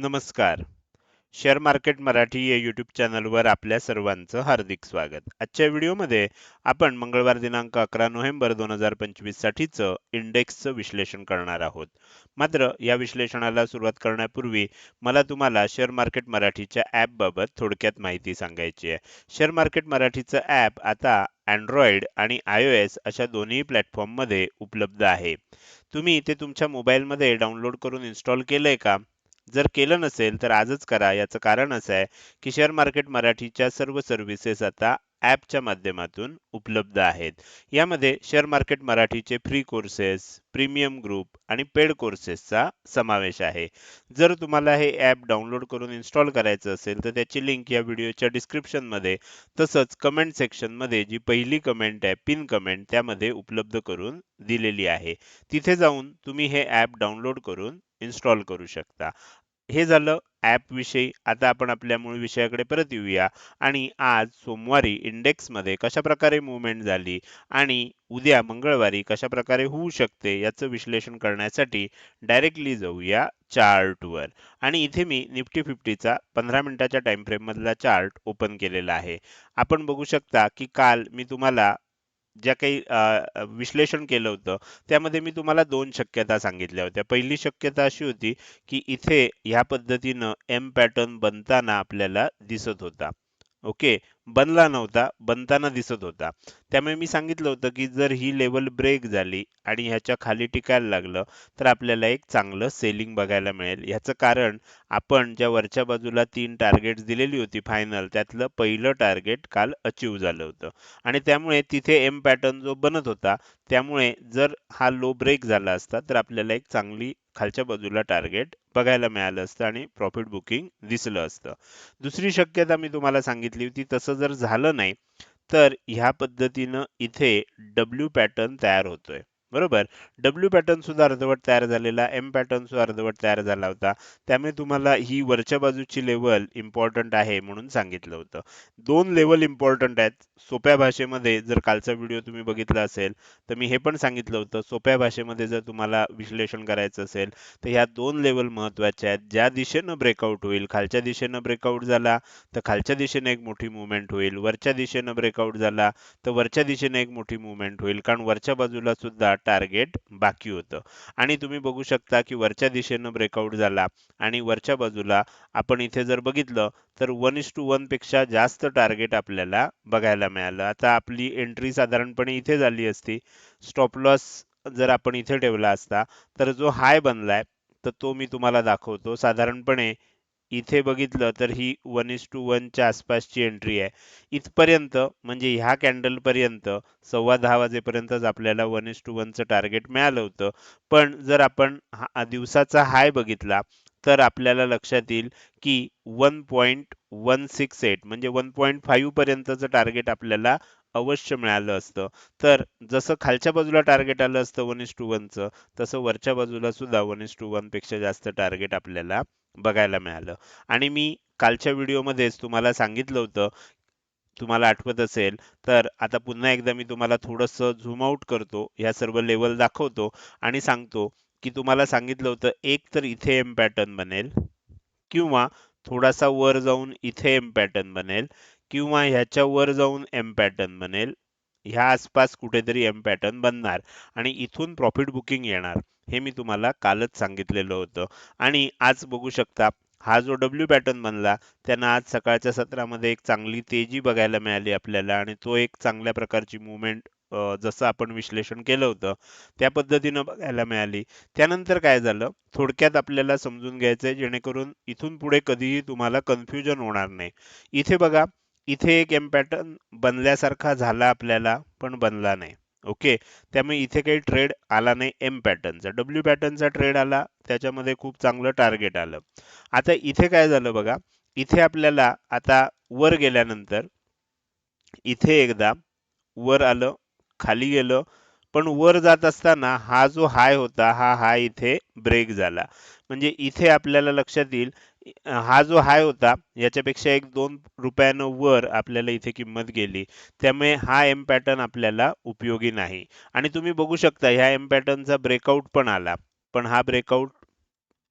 नमस्कार. Share market Marathi या YouTube चॅनलवर आपल्या सर्वांचं हार्दिक स्वागत. आजच्या व्हिडिओमध्ये आपण मंगळवार दिनांक अकरा नोव्हेंबर दोन हजार पंचवीस साठीचं इंडेक्सचं विश्लेषण करणार आहोत. मात्र या विश्लेषणाला सुरुवात करण्यापूर्वी मला तुम्हाला शेअर मार्केट मराठीच्या ॲपबाबत थोडक्यात माहिती सांगायची आहे. शेअर मार्केट मराठीचं ॲप आता अँड्रॉइड आणि आय ओ एस अशा दोन्ही प्लॅटफॉर्ममध्ये उपलब्ध आहे. तुम्ही ते तुमच्या मोबाईलमध्ये डाउनलोड करून इन्स्टॉल केलंय का? जर केलं नसेल तर आजच करा. याचं कारण असं आहे की शेअर मार्केट मराठीच्या सर्व सर्व्हिसेस आता ॲपच्या माध्यमातून उपलब्ध आहेत. यामध्ये शेअर मार्केट मराठीचे फ्री कोर्सेस प्रीमियम ग्रुप आणि पेड कोर्सेसचा समावेश आहे. जर तुम्हाला हे ॲप डाउनलोड करून इन्स्टॉल करायचं असेल तर त्याची लिंक या व्हिडिओच्या डिस्क्रिप्शनमध्ये तसंच कमेंट सेक्शनमध्ये जी पहिली कमेंट आहे पिन कमेंट त्यामध्ये उपलब्ध करून दिलेली आहे. तिथे जाऊन तुम्ही हे ॲप डाउनलोड करून इन्स्टॉल करू शकता. हे झालं ॲपविषयी आता आपण आपल्या मूळ विषयाकडे परत येऊया. आणि आज सोमवारी इंडेक्समध्ये कशा प्रकारे मुवमेंट झाली आणि उद्या मंगळवारी कशा प्रकारे होऊ शकते याचं विश्लेषण करण्यासाठी डायरेक्टली जाऊया चार्टवर आणि इथे मी निफ्टी फिफ्टीचा पंधरा मिनिटाच्या टाईम फ्रेम मधला चार्ट ओपन केलेला आहे. आपण बघू शकता की काल मी तुम्हाला ज्या काही विश्लेषण केलं होतं त्यामध्ये मी तुम्हाला दोन शक्यता सांगितल्या होत्या. पहिली शक्यता अशी होती की इथे ह्या पद्धतीनं एम पॅटर्न बनताना आपल्याला दिसत होता. ओके बनला नव्हता बनताना दिसत होता. त्यामुळे मी सांगितलं होतं की जर ही लेवल ब्रेक झाली आणि ह्याच्या खाली टिकायला लागलं तर आपल्याला एक चांगलं सेलिंग बघायला मिळेल. ह्याचं कारण आपण ज्या वरच्या बाजूला तीन टार्गेट दिलेली होती फायनल त्यातलं पहिलं टार्गेट काल अचीव झालं होतं. आणि त्यामुळे तिथे एम पॅटर्न जो बनत होता त्यामुळे जर हा लो ब्रेक झाला असता तर आपल्याला एक चांगली खालच्या बाजूला टार्गेट बघायला मिळालं असतं आणि प्रॉफिट बुकिंग दिसलं असतं. दुसरी शक्यता मी तुम्हाला सांगितली होती तसं जर झालं नाही तर ह्या पद्धतीनं इथे डब्ल्यू पॅटर्न तयार होतोय. बरोबर? डब्ल्यू पॅटर्न सुद्धा अर्धवट तयार झालेला एम पॅटर्न सुद्धा अर्धवट तयार झाला होता. त्यामुळे तुम्हाला ही वरच्या बाजूची लेवल इम्पॉर्टंट आहे म्हणून सांगितलं होतं. दोन लेवल इम्पॉर्टंट आहेत. सोप्या भाषेमध्ये जर कालचा व्हिडिओ तुम्ही बघितला असेल तर मी हे पण सांगितलं होतं सोप्या भाषेमध्ये जर तुम्हाला विश्लेषण करायचं असेल तर ह्या दोन लेवल महत्त्वाच्या आहेत. ज्या दिशेनं ब्रेकआउट होईल खालच्या दिशेनं ब्रेकआउट झाला तर खालच्या दिशेनं एक मोठी मुवमेंट होईल. वरच्या दिशेनं ब्रेकआउट झाला तर वरच्या दिशेनं एक मोठी मुवमेंट होईल. कारण वरच्या बाजूला सुद्धा टार्गेट बाकी होतं. आणि तुम्ही बघू शकता की वरच्या दिशेनं ब्रेकआउट झाला आणि वरच्या बाजूला आपण इथे जर बघितलं तर वन इस टू वनपेक्षा जास्त टार्गेट आपल्याला बघायला मिळालं. आता आपली एंट्री साधारणपणे इथे झाली असती. स्टॉप लॉस जर आपण इथे ठेवला असता तर जो हाय बनलाय तर तो मी तुम्हाला दाखवतो. साधारणपणे इथे बघितलं तर ही वन इस टू वनच्या आसपासची एंट्री आहे. इथपर्यंत म्हणजे ह्या कॅन्डलपर्यंत सव्वा दहा वाजेपर्यंतच आपल्याला वन इस टू वनचं टार्गेट मिळालं होतं. पण जर आपण दिवसाचा हाय बघितला तर आपल्याला लक्षात येईल की one point one six eight म्हणजे वन पॉईंट फाईव्ह पर्यंतचं टार्गेट आपल्याला अवश्य मिळालं असतं. तर जसं खालच्या बाजूला टार्गेट आलं असतं वन इस टू वनचं तसं वरच्या बाजूला सुद्धा वन इस टू वनपेक्षा जास्त टार्गेट आपल्याला बघायला मिळालं. आणि मी कालच्या व्हिडिओमध्येच तुम्हाला सांगितलं होतं तुम्हाला आठवत असेल तर आता पुन्हा एकदा मी तुम्हाला थोडंसं झूम आउट करतो ह्या सर्व लेवल दाखवतो आणि सांगतो की तुम्हाला सांगितलं होतं एक तर इथे एम पॅटर्न बनेल किंवा थोडासा वर जाऊन इथे एम पॅटर्न बनेल किंवा ह्याच्या वर जाऊन एम पॅटर्न बनेल. ह्या आसपास कुठेतरी एम पॅटर्न बनणार आणि इथून प्रॉफिट बुकिंग येणार हे मी तुम्हाला कालच सांगितलेलं होतं. आणि आज बघू शकता हा जो डब्ल्यू पॅटर्न बनला त्यांना आज सकाळच्या सत्रामध्ये एक चांगली तेजी बघायला मिळाली आपल्याला आणि तो एक चांगल्या प्रकारची मुवमेंट जसं आपण विश्लेषण केलं होतं त्या पद्धतीनं बघायला मिळाली. त्यानंतर काय झालं? थोडक्यात आपल्याला समजून घ्यायचंय जेणेकरून इथून पुढे कधीही तुम्हाला कन्फ्युजन होणार नाही. इथे बघा इथे एक एम पॅटर्न बनल्यासारखा झाला आपल्याला पण बनला नाही. ओके? त्यामुळे इथे काही ट्रेड आला नाही एम पॅटर्नचा डब्ल्यू पॅटर्नचा ट्रेड आला त्याच्यामध्ये खूप चांगलं टार्गेट आलं. आता इथे काय झालं बघा? इथे आपल्याला आता वर गेल्यानंतर इथे एकदा वर आलं खाली गेलं पण वर जात असताना हा जो हाय होता हा हाय इथे ब्रेक झाला. म्हणजे इथे आपल्याला लक्षात येईल हा जो हाय होता याच्यापेक्षा एक दोन रुपयानं वर आपल्याला इथे किंमत गेली. त्यामुळे हा एम पॅटर्न आपल्याला उपयोगी नाही. आणि तुम्ही बघू शकता ह्या एम पॅटर्नचा ब्रेकआउट पण आला. पण हा ब्रेकआउट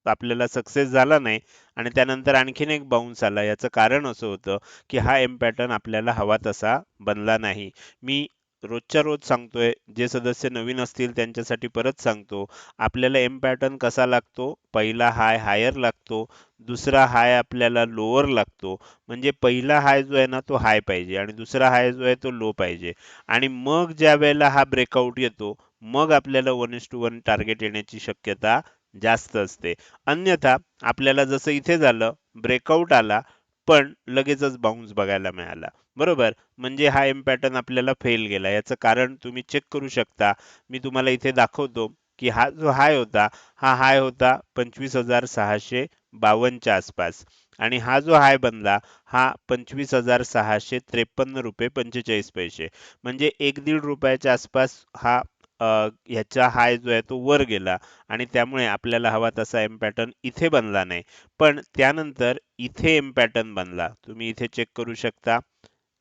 आपल्याला सक्सेस झाला नाही आणि त्यानंतर आणखीन एक बाउन्स आला. याचं कारण असं होतं की हा एम पॅटर्न आपल्याला हवा तसा बनला नाही. मी रोजच्या रोज सांगतोय जे सदस्य नवीन असतील त्यांच्यासाठी परत सांगतो. आपल्याला एम पॅटर्न कसा लागतो? पहिला हाय हायर लागतो दुसरा हाय आपल्याला लोअर लागतो. म्हणजे पहिला हाय जो आहे ना तो हाय पाहिजे आणि दुसरा हाय जो आहे तो लो पाहिजे. आणि मग ज्या वेळेला हा ब्रेकआउट येतो मग आपल्याला one is to one target येण्याची शक्यता जास्त असते. अन्यथा आपल्याला जसं इथे झालं ब्रेकआउट आला पण लगेचच बाउन्स बघायला मिळाला. बरोबर? म्हणजे हा एम पॅटर्न आपल्याला फेल गेला. याचं कारण तुम्ही चेक करू शकता. मी तुम्हाला इथे दाखवतो की हा जो हाय होता हा हाय होता पंचवीस हजार सहाशे बावन्नच्या आसपास. आणि हा जो हाय बनला हा पंचवीस हजार सहाशे त्रेपन्न रुपये पंचेचाळीस पैसे. म्हणजे एक दीड रुपयाच्या आसपास हा ह्याचा हाय जो आहे तो वर गेला आणि त्यामुळे आपल्याला हवा तसा एम पॅटर्न इथे बनला नाही. पण त्यानंतर इथे एम पॅटर्न बनला. तुम्ही इथे चेक करू शकता.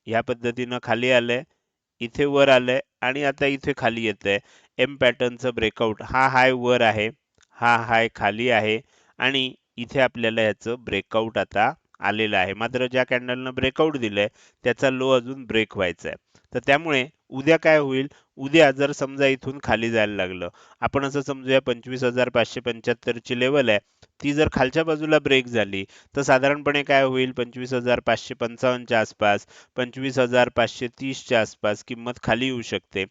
ह्या पद्धतीनं खाली आलंय इथे वर आलंय आणि आता इथे खाली येतंय. एम पॅटर्नचं ब्रेकआउट हा हाय वर आहे हा हाय खाली आहे आणि इथे आपल्याला याचं ब्रेकआउट आता आलेलं आहे. मात्र ज्या कॅन्डलनं ब्रेकआउट दिलंय त्याचा लो अजून ब्रेक व्हायचा आहे तर त्यामुळे उद्या काय होईल? उद्या जर समजा इथून खाली जायला लागलं. आपण असं समजूया पंचवीस हजार पाचशे पंच्याहत्तरची लेवल आहे. ती जर खालच्या बाजूला ब्रेक झाली तर साधारणपणे काय होईल? पंचवीस हजार पाचशे पंचावन्नच्या आसपास पंचवीस हजार पाचशे तीसच्या आसपास किंमत खाली येऊ शकते.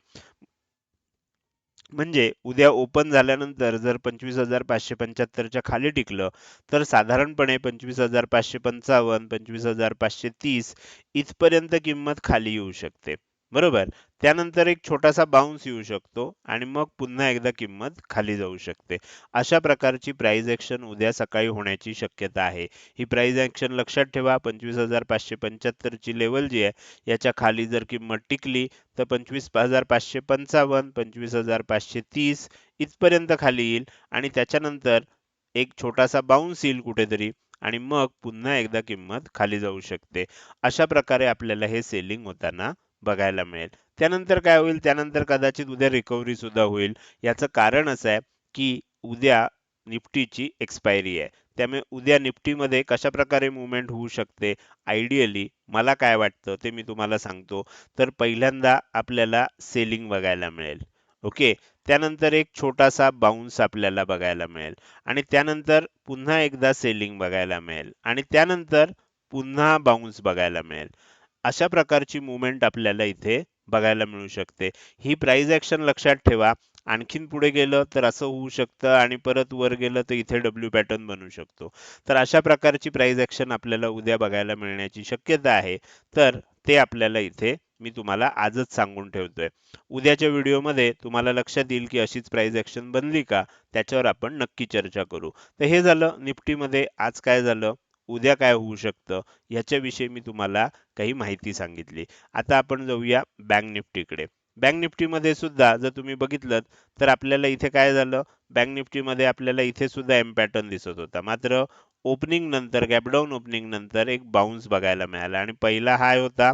म्हणजे उद्या ओपन झाल्यानंतर जर पंचवीस हजार पाचशे पंच्याहत्तरच्या खाली टिकलं तर साधारणपणे पंचवीस हजार पाचशे पंचावन्न पंचवीस हजार पाचशे तीस इथपर्यंत किंमत खाली येऊ शकते. बरोबर. त्यानंतर एक छोटासा बाउन्स येऊ शकतो आणि मग पुन्हा एकदा किंमत खाली जाऊ शकते. अशा प्रकारची प्राइस ॲक्शन उद्या सकाळी होण्याची शक्यता आहे. ही प्राइस ऍक्शन लक्षात ठेवा पंचवीस हजार पाचशे पंच्याहत्तरची लेवल जी आहे याच्या खाली जर किंमत टिकली तर पंचवीस हजार पाचशे पंचावन्न पंचवीस हजार पाचशे तीस इथपर्यंत खाली येईल आणि त्याच्यानंतर एक छोटासा बाउन्स येईल कुठेतरी आणि मग पुन्हा एकदा किंमत खाली जाऊ शकते. अशा प्रकारे आपल्याला हे सेलिंग होताना बघायला मिळेल. त्यानंतर काय होईल? त्यानंतर कदाचित उद्या रिकव्हरी सुद्धा होईल. याचं कारण असं आहे की उद्या निफ्टीची एक्सपायरी आहे. त्यामुळे उद्या निफ्टीमध्ये कशा प्रकारे मुवमेंट होऊ शकते? आयडियली मला काय वाटतं ते मी तुम्हाला सांगतो. तर पहिल्यांदा आपल्याला सेलिंग बघायला मिळेल. ओके त्यानंतर एक छोटासा बाउन्स आपल्याला बघायला मिळेल. आणि त्यानंतर पुन्हा एकदा सेलिंग बघायला मिळेल. आणि त्यानंतर पुन्हा बाउन्स बघायला मिळेल. अशा प्रकारची मुवमेंट आपल्याला इथे बघायला मिळू शकते. ही प्राइस ॲक्शन लक्षात ठेवा. आणखीन पुढे गेलं तर असं होऊ शकतं आणि परत वर गेलं तर इथे डब्ल्यू पॅटर्न बनू शकतो. तर अशा प्रकारची प्राइस ॲक्शन आपल्याला उद्या बघायला मिळण्याची शक्यता आहे. तर ते आपल्याला इथे मी तुम्हाला आजच सांगून ठेवतोय. उद्याच्या व्हिडिओमध्ये तुम्हाला लक्षात येईल की अशीच प्राइस ॲक्शन बनली का? त्याच्यावर आपण नक्की चर्चा करू. तर हे झालं निफ्टीमध्ये. आज काय झालं? उद्या काय होऊ शकतं ह्याच्याविषयी मी तुम्हाला काही माहिती सांगितली. आता आपण जाऊया बँक निफ्टीकडे बँक निफ्टीमध्ये सुद्धा जर तुम्ही बघितलं तर आपल्याला इथे काय झालं? बँक निफ्टीमध्ये आपल्याला इथे सुद्धा एम पॅटर्न दिसत होता. मात्र ओपनिंग नंतर गॅपडाऊन ओपनिंग नंतर एक बाउन्स बघायला मिळाला आणि पहिला हाय होता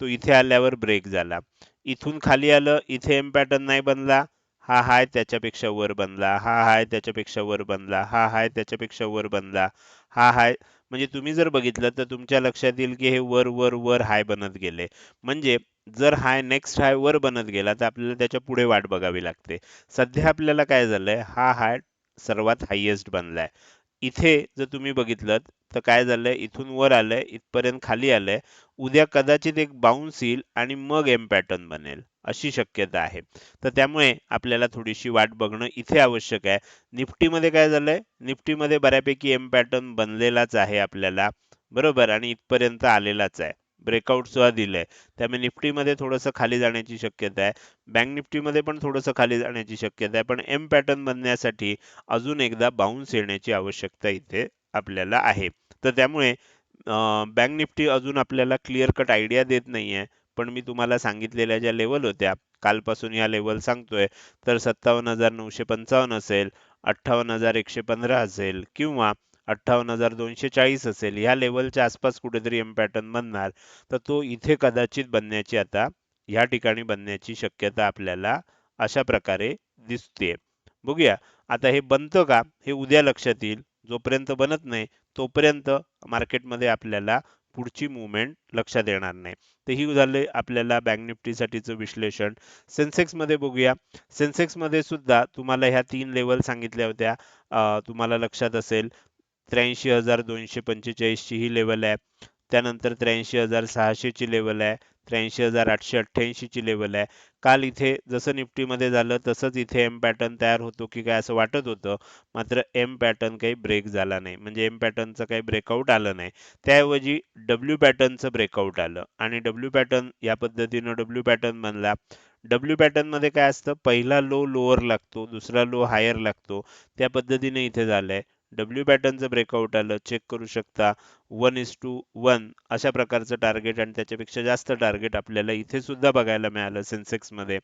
तो इथे आल्यावर ब्रेक झाला. इथून खाली आलं इथे एम पॅटर्न नाही बनला. हा हाय त्याच्यापेक्षा वर बनला हा हाय त्याच्यापेक्षा वर बनला हा हाय त्याच्यापेक्षा वर बनला हा हाय म्हणजे तुम्ही जर बघितलं तर तुमच्या लक्षात येईल की हे वर वर वर हाय बनत गेले. म्हणजे जर हाय नेक्स्ट हाय वर बनत गेला तर आपल्याला त्याच्या पुढे वाट बघावी लागते. सध्या आपल्याला काय झालंय? हा हाय सर्वात हायेस्ट बनलाय. इथे जर तुम्ही बघितलं तर काय झालंय? इथून वर आलंय इथपर्यंत खाली आलंय. उद्या कदाचित एक बाउन्स येईल आणि मग एम पॅटर्न बनेल अशी शक्यता आहे. तर त्यामुळे आपल्याला थोडीशी वाट बघणं इथे आवश्यक आहे. निफ्टीमध्ये काय झालंय? निफ्टीमध्ये बऱ्यापैकी एम पॅटर्न बनलेलाच आहे आपल्याला बरोबर? आणि इथपर्यंत आलेलाच आहे. ब्रेकआउट सुद्धा दिलंय. त्यामुळे निफ्टीमध्ये थोडंसं खाली जाण्याची शक्यता आहे. बँक निफ्टीमध्ये पण थोडंसं खाली जाण्याची शक्यता आहे. पण एम पॅटर्न बनण्यासाठी अजून एकदा बाउन्स येण्याची आवश्यकता इथे आपल्याला आहे. तर त्यामुळे बँक निफ्टी अजून आपल्याला क्लिअर कट आयडिया देत नाहीये. पण मी तुम्हाला सांगितलेल्या ज्या लेवल होत्या कालपासून या लेवल सांगतोय तर सत्तावन्न हजार नऊशे पंचावन्न असेल अठ्ठावन्न हजार एकशे पंधरा असेल किंवा अठ्ठावन्न हजार दोनशे चाळीस असेल ह्या लेवलच्या आसपास कुठेतरी एम पॅटर्न बनणार. तर तो इथे कदाचित बनण्याची आता ह्या ठिकाणी बनण्याची शक्यता आपल्याला अशा प्रकारे दिसते बघूया आता हे बनतं का? हे उद्या लक्षात येईल. जोपर्यंत बनत नाही तोपर्यंत मार्केटमध्ये आपल्याला पुढची मुवमेंट लक्षात येणार नाही. तर ही झाले आपल्याला बँक निफ्टीसाठीचं विश्लेषण. सेन्सेक्समध्ये बघूया. सेन्सेक्समध्ये सुद्धा तुम्हाला ह्या तीन लेवल सांगितल्या होत्या. तुम्हाला लक्षात असेल. त्र्याऐंशी हजार दोनशे पंचेचाळीस ची ही लेवल आहे. त्यानंतर त्र्याऐंशी हजार सहाशे ची लेवल आहे. त्र्याऐंशी हजार आठशे अठ्ठ्याऐंशी ची लेवल आहे. काल इथे जसं निफ्टीमध्ये झालं तसंच इथे एम पॅटर्न तयार होतो की काय असं वाटत होतं. मात्र एम पॅटर्न काही ब्रेक झाला नाही. म्हणजे एम पॅटर्नचं काही ब्रेकआउट आलं नाही. त्याऐवजी डब्ल्यू पॅटर्नचं ब्रेकआउट आलं. आणि डब्ल्यू पॅटर्न या पद्धतीनं डब्ल्यू पॅटर्न बनला. डब्ल्यू पॅटर्नमध्ये काय असतं? पहिला लो लोअर लागतो दुसरा लो हायर लागतो. त्या पद्धतीने इथे झालंय. डब्ल्यू पॅटर्नचं ब्रेकआउट आलं चेक करू शकता. वन इज टू वन अशा प्रकारचं टार्गेट आणि त्याच्यापेक्षा जास्त टार्गेट आपल्याला इथे सुद्धा बघायला मिळालं सेन्सेक्समध्ये.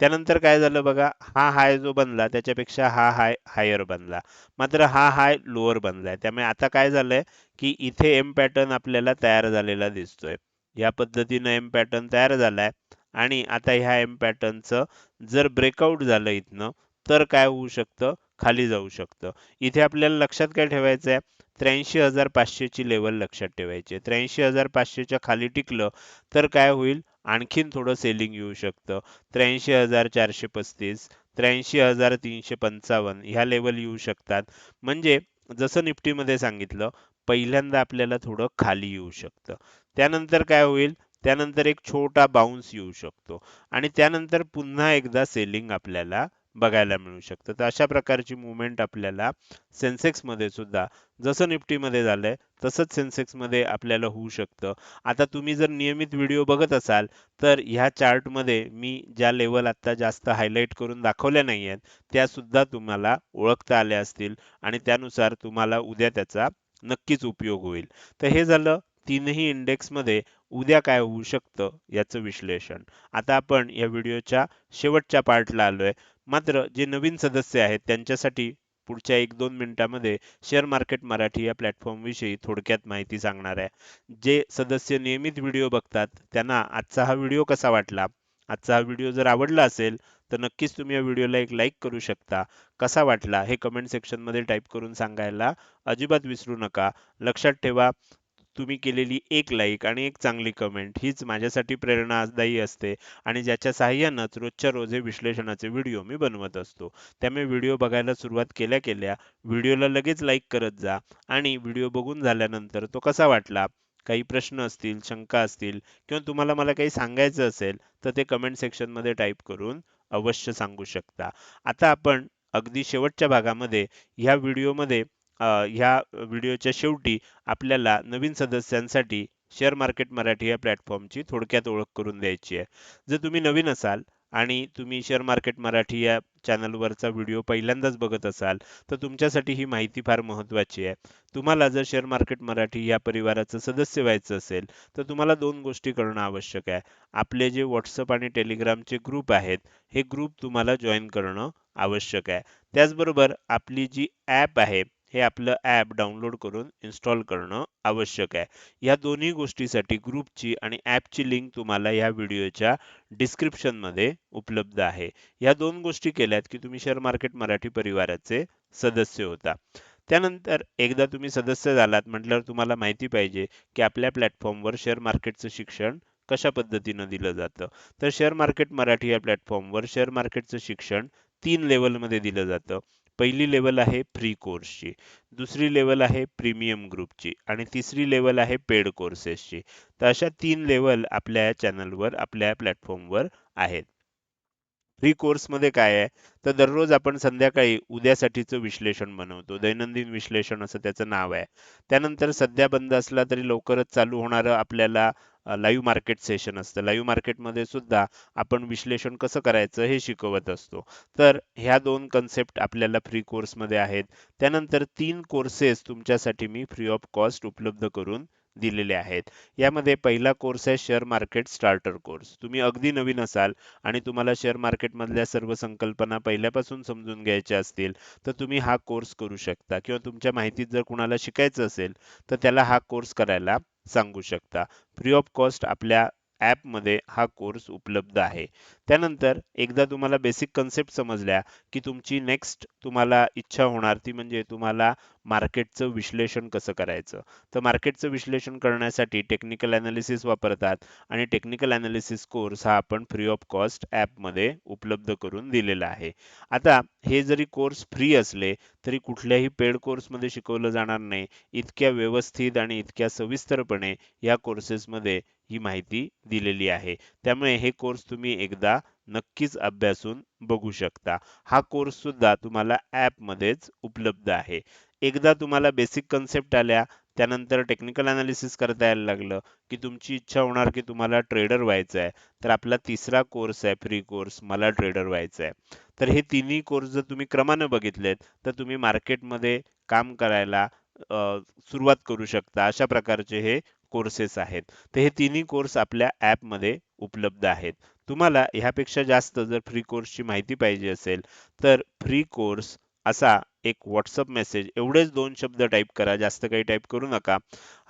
त्यानंतर काय झालं बघा हा हाय जो बनला त्याच्यापेक्षा हा हाय हायर बनला. मात्र हा हाय लोअर बनलाय. त्यामुळे आता काय झालंय की इथे एम पॅटर्न आपल्याला तयार झालेला दिसतोय. या पद्धतीनं एम पॅटर्न तयार झालाय आणि आता ह्या एम पॅटर्नचं जर ब्रेकआउट झालं इथनं तर काय होऊ शकतं? खाली जाऊ शकतं. इथे आपल्याला लक्षात काय ठेवायचं आहे त्र्याऐंशी हजार पाचशेची लेवल लक्षात ठेवायची त्र्याऐंशी हजार पाचशेच्या खाली टिकलं तर काय होईल? आणखीन थोडं सेलिंग येऊ शकतं. त्र्याऐंशी हजार चारशे पस्तीस त्र्याऐंशी हजार तीनशे पंचावन्न ह्या लेवल येऊ शकतात. म्हणजे जसं निफ्टीमध्ये सांगितलं पहिल्यांदा आपल्याला थोडं खाली येऊ शकतं. त्यानंतर काय होईल? त्यानंतर एक छोटा बाउन्स येऊ शकतो. आणि त्यानंतर पुन्हा एकदा सेलिंग आपल्याला बघायला मिळू शकतं. तर अशा प्रकारची मुवमेंट आपल्याला सेन्सेक्समध्ये सुद्धा जसं निफ्टीमध्ये झालंय तसंच सेन्सेक्समध्ये आपल्याला होऊ शकतं. आता तुम्ही जर नियमित व्हिडिओ बघत असाल तर ह्या चार्टमध्ये मी ज्या लेवल आता जास्त हायलाईट करून दाखवल्या नाही आहेत त्या सुद्धा तुम्हाला ओळखता आल्या असतील आणि त्यानुसार तुम्हाला उद्या त्याचा नक्कीच उपयोग होईल. तर हे झालं. तीनही इंडेक्समध्ये उद्या काय होऊ शकतं याचं विश्लेषण. आता आपण या व्हिडिओच्या शेवटच्या पार्टला आलोय. मात्र जे नवीन सदस्य आहेत त्यांच्यासाठी पुढच्या एक दोन मिनिटांमध्ये शेअर मार्केट मराठी या प्लॅटफॉर्मविषयी थोडक्यात माहिती सांगणार आहे. जे सदस्य नियमित व्हिडिओ बघतात त्यांना आजचा हा व्हिडिओ कसा वाटला? आजचा हा व्हिडिओ जर आवडला असेल तर नक्कीच तुम्ही या व्हिडिओला एक लाईक करू शकता. कसा वाटला? हे कमेंट सेक्शनमध्ये टाईप करून सांगायला अजिबात विसरू नका. लक्षात ठेवा तुम्ही केलेली एक लाईक आणि एक चांगली कमेंट हीच माझ्यासाठी प्रेरणादायी असते आणि ज्याच्या साहाय्यानंच रोजच्या रोज हे विश्लेषणाचे व्हिडिओ मी बनवत असतो. त्यामुळे व्हिडिओ बघायला सुरुवात केल्या केल्या व्हिडिओला लगेच लाईक करत जा आणि व्हिडिओ बघून झाल्यानंतर तो कसा वाटला? काही प्रश्न असतील शंका असतील किंवा तुम्हाला मला काही सांगायचं असेल तर ते कमेंट सेक्शनमध्ये टाईप करून अवश्य सांगू शकता. आता आपण अगदी शेवटच्या भागामध्ये ह्या व्हिडिओमध्ये ह्या व्हिडिओच्या शेवटी आपल्याला नवीन सदस्यांसाठी शेअर मार्केट मराठी या प्लॅटफॉर्मची थोडक्यात ओळख करून द्यायची आहे. जर तुम्ही नवीन असाल आणि तुम्ही शेअर मार्केट मराठी या चॅनलवरचा व्हिडिओ पहिल्यांदाच बघत असाल तर तुमच्यासाठी ही माहिती फार महत्त्वाची आहे. तुम्हाला जर शेअर मार्केट मराठी या परिवाराचं सदस्य व्हायचं असेल तर तुम्हाला दोन गोष्टी करणं आवश्यक आहे. आपले जे व्हॉट्सअप आणि टेलिग्रामचे ग्रुप आहेत हे ग्रुप तुम्हाला जॉईन करणं आवश्यक आहे. त्याचबरोबर आपली जी ॲप आहे हे आपलं ॲप डाउनलोड करून इन्स्टॉल करणं आवश्यक आहे. या दोन्ही गोष्टीसाठी ग्रुपची आणि ॲपची लिंक तुम्हाला या व्हिडिओच्या डिस्क्रिप्शनमध्ये उपलब्ध आहे. या दोन गोष्टी केल्यात की तुम्ही शेअर मार्केट मराठी परिवाराचे सदस्य होता. त्यानंतर एकदा तुम्ही सदस्य झालात म्हटल्यावर तुम्हाला माहिती पाहिजे की आपल्या प्लॅटफॉर्मवर शेअर मार्केटचं शिक्षण कशा पद्धतीनं दिलं जातं. तर शेअर मार्केट मराठी या प्लॅटफॉर्मवर शेअर मार्केटचं शिक्षण तीन लेवलमध्ये दिलं जातं. पहिली लेवल आहे फ्री कोर्सची दुसरी लेवल आहे प्रीमियम ग्रुपची आणि तिसरी लेवल आहे पेड कोर्सेसची तर अशा तीन लेवल आपल्या या चॅनलवर आपल्या प्लॅटफॉर्मवर आहेत. फ्री कोर्समध्ये काय आहे? तर दररोज आपण संध्याकाळी उद्यासाठीचं विश्लेषण बनवतो. दैनंदिन विश्लेषण असं त्याचं नाव आहे. त्यानंतर सध्या बंद असला तरी लवकरच चालू होणारं आपल्याला लाईव्ह मार्केट सेशन असतं. लाईव्ह मार्केटमध्ये सुद्धा आपण विश्लेषण कसं करायचं हे शिकवत असतो. तर ह्या दोन कन्सेप्ट आपल्याला फ्री कोर्समध्ये आहेत. त्यानंतर तीन कोर्सेस तुमच्यासाठी मी फ्री ऑफ कॉस्ट उपलब्ध करून दिलेले आहेत. यामध्ये पहिला कोर्स आहे शेअर मार्केट स्टार्टर कोर्स तुम्ही अगदी नवीन असाल आणि तुम्हाला शेअर मार्केट मधल्या सर्व संकल्पना पहिल्यापासून समजून घ्यायच्या असतील तर तुम्ही हा कोर्स करू शकता. किंवा तुमच्या माहितीत जर कुणाला शिकायचं असेल तर त्याला हा कोर्स करायला सांगू शकता. फ्री ऑफ कॉस्ट आपल्या ॲपमध्ये हा कोर्स उपलब्ध आहे. त्यानंतर एकदा तुम्हाला बेसिक कन्सेप्ट समजल्या की तुमची नेक्स्ट तुम्हाला इच्छा होणार ती म्हणजे तुम्हाला मार्केटचं विश्लेषण कसं करायचं? तर मार्केटचं विश्लेषण करण्यासाठी टेक्निकल ॲनालिसिस वापरतात आणि टेक्निकल ॲनालिसिस कोर्स हा आपण फ्री ऑफ कॉस्ट ॲपमध्ये उपलब्ध करून दिलेला आहे. आता हे जरी कोर्स फ्री असले तरी कुठल्याही पेड कोर्समध्ये शिकवलं जाणार नाही. इतक्या व्यवस्थित आणि इतक्या सविस्तरपणे या कोर्सेसमध्ये ही माहिती दिलेली आहे. त्यामुळे हे कोर्स तुम्ही एकदा नक्कीच अभ्यासून बघू शकता. हा कोर्स सुद्धा तुम्हाला ॲपमध्येच उपलब्ध आहे. एकदा तुम्हाला बेसिक कन्सेप्ट आल्या त्यानंतर टेक्निकल अनालिसिस करता यायला लागलं की तुमची इच्छा होणार की तुम्हाला ट्रेडर व्हायचं आहे. तर आपला तिसरा कोर्स आहे फ्री कोर्स मला ट्रेडर व्हायचं आहे. तर हे तिन्ही कोर्स जर तुम्ही क्रमानं बघितलेत तर तुम्ही मार्केटमध्ये काम करायला सुरुवात करू शकता. अशा प्रकारचे हे कोर्सेस आहेत. तर हे तिन्ही कोर्स आपल्या ॲपमध्ये उपलब्ध आहेत. तुम्हाला ह्यापेक्षा जास्त जर फ्री कोर्सची माहिती पाहिजे असेल तर फ्री कोर्स असा एक व्हॉट्सअप मेसेज एवढेच दोन शब्द टाईप करा जास्त काही टाईप करू नका.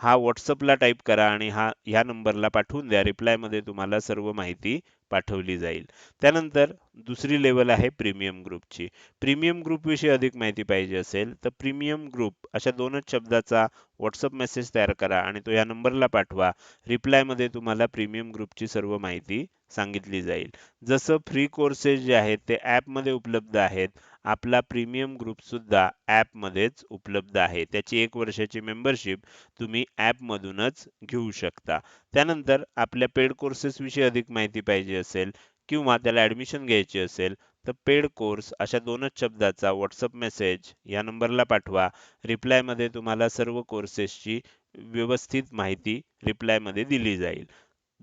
हा व्हॉट्सअपला टाईप करा आणि हा ह्या नंबरला पाठवून द्या. रिप्लायमध्ये तुम्हाला सर्व माहिती पाठवली जाईल. त्यानंतर दुसरी लेवल आहे प्रीमियम ग्रुपची प्रीमियम ग्रुपविषयी अधिक माहिती पाहिजे असेल तर प्रीमियम ग्रुप अशा दोनच शब्दाचा व्हॉट्सअप मेसेज तयार करा आणि तो या नंबरला पाठवा. रिप्लायमध्ये तुम्हाला प्रीमियम ग्रुपची सर्व माहिती सांगितली जाईल. जसं फ्री कोर्सेस जे आहेत ते ॲपमध्ये उपलब्ध आहेत. आपला प्रीमियम ग्रुप सुद्धा ॲपमध्येच उपलब्ध आहे. त्याची एक वर्षाची मेंबरशिप तुम्ही ॲपमधूनच घेऊ शकता. त्यानंतर आपल्या पेड कोर्सेस विषयी अधिक माहिती पाहिजे असेल किंवा त्याला ऍडमिशन घ्यायची असेल तर पेड कोर्स अशा दोनच शब्दाचा व्हॉट्सअप मेसेज या नंबरला पाठवा. रिप्लायमध्ये तुम्हाला सर्व कोर्सेसची व्यवस्थित माहिती रिप्लायमध्ये दिली जाईल.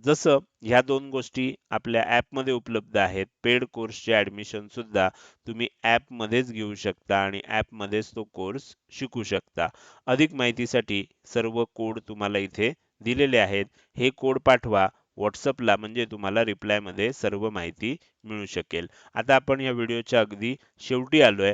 जसं ह्या दोन गोष्टी आपल्या ॲपमध्ये उपलब्ध आहेत. पेड कोर्सचे ऍडमिशन सुद्धा तुम्ही ॲपमध्येच घेऊ शकता आणि ॲपमध्येच तो कोर्स शिकू शकता. अधिक माहितीसाठी सर्व कोड तुम्हाला इथे दिलेले आहेत. हे कोड पाठवा. व्हॉट्सअपला म्हणजे तुम्हाला रिप्लायमध्ये सर्व माहिती मिळू शकेल. आता आपण या व्हिडिओच्या अगदी शेवटी आलोय.